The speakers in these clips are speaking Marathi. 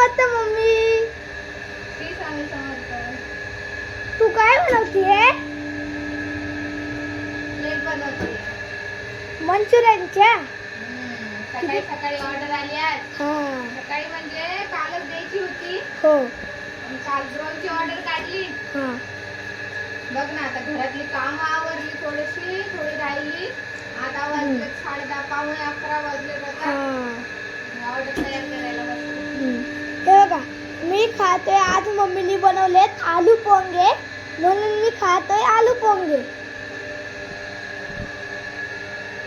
समर्थ मम्मी? तू काय बनवतीये मंचुरियनच्या? सकाळी सकाळी ऑर्डर आली आज. हा. सकाळी म्हणजे कालच द्यायची होती. हो. काल ब्रोनची ऑर्डर काढली. हा. बघ ना आता घरातली काम आवरली थोडीशी थोडी राहिली आता वाजले साडे दहा पावणे अकरा वाजले हा ऑर्डर तयार करायला बसले हम्म. हे बघा खातोय आज मम्मीने बनवलेत आलू पोंगे. म्हणून मी खातोय आलू पोंगे.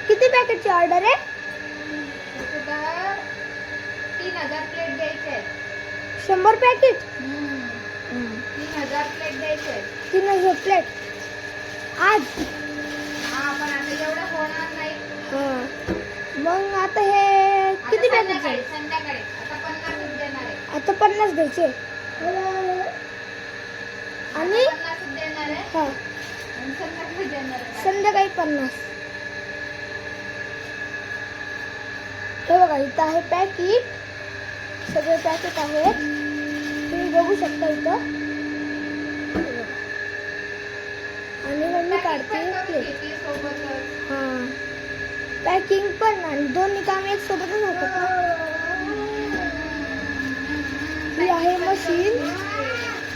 किती पॅकेटची ऑर्डर आहे? तीन हजार प्लेट द्यायचे शंभर पॅकेट तीन हजार प्लेट द्यायचे तीन हजार प्लेट आज? हा पण आता एवढं होणार नाही. मग आता हे किती पॅकेट संध्याकाळी आता देणार आहे. आता पन्नास द्यायचे. आणि हा. संध्याकाळी पन्नास. हे बघा इथं आहे पॅकेट सगळे पॅकेट आहेत. तुम्ही बघू शकता इथं. हे. आणि काढते. करून प्लेट घेते सोबतच. हा. पॅकिंग पण आणि दोन्ही काम एक सोबतच होतात ना? ही आहे मशीन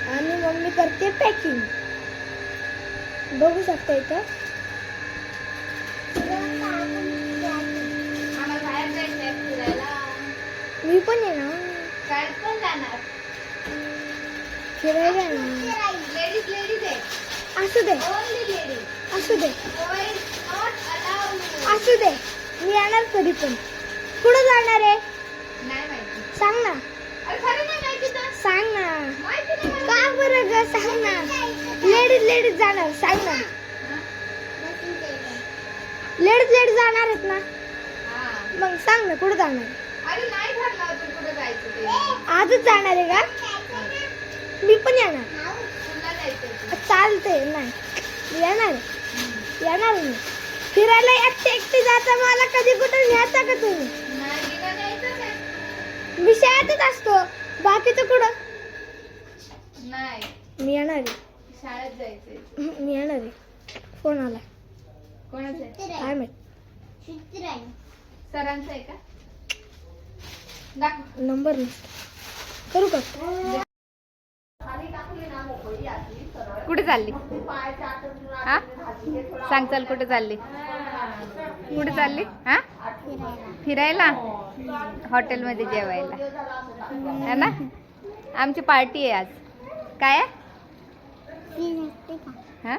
आणि मम्मी करते पॅकिंग बघू शकता इथं. मी पण आहे ना. फिरायला असू दे. असू दे. असू दे. मी येणार कधी पण. कुठं जाणार आहे? सांग ना. सांग ना. का बरं ग? सांग ना. लेडीज लेडीज जाणार सांग ना. लेडीज लेडीज जाणार आहेत ना? मग सांग ना कुठं जाणार? आजच जाणार आहे का? मी पण येणार. चालते नाही. येणार येणार मी. फिरायला एकटी एकटी जाता मला कधी कुठं न्यायचा का तुम्ही? मी शाळेतच असतो. बाकीचं कुठं? नाही. मी येणार आहे. शाळेत जायचंय. हं, मी येणार आहे. फोन आला. कोणाचं आहे? काय माहीत? सरांचं आहे का? नंबर नसतो. करू का? कुठे चालली? हा? सांग चल कुठे चालली? कुठे चालली? हा? फिरायला? हॉटेलमध्ये जेवायला. है ना? आमची पार्टी आहे आज. काय? आहे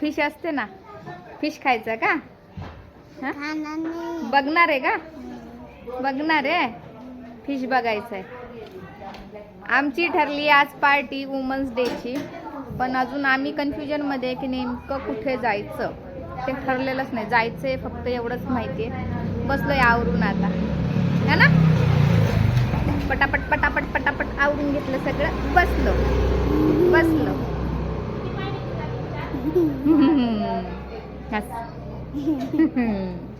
फिश असते ना. फिश खायचं का? बघणार आहे का? बघणार आहे. फिश बघायचं आहे. आमची ठरली आज पार्टी वुमन्स डेची. पण अजून आम्ही कन्फ्युजनमध्ये की नेमकं कुठे जायचं. ते ठरलेलंच नाही. जायचं आहे फक्त एवढंच माहिती आहे. बसलोय आवरून आता. है ना? पटापट पटापट पटापट आवरून घेतलं सगळं. बसलो. बसलो. काय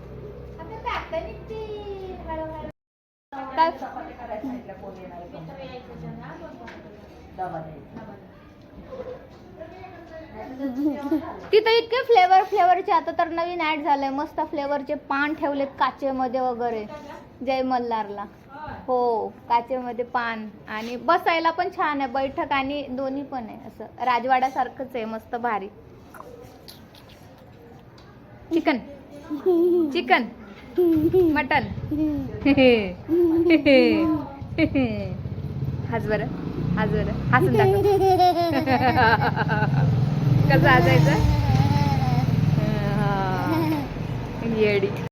तिथं इतके फ्लेवर फ्लेवरचे आता तर नवीन ऍड झालंय. मस्त फ्लेवरचे पान ठेवलेत काचेमध्ये वगैरे. जय मल्हारला. हो काचेमध्ये पान. आणि बसायला पण छान आहे. बैठक आणि दोन्ही पण आहे. असं राजवाड्यासारखंच आहे. मस्त भारी. चिकन. चिकन. मटन. हाच बरं. हाच बरं. हसून कसं हसायचं हा. येडी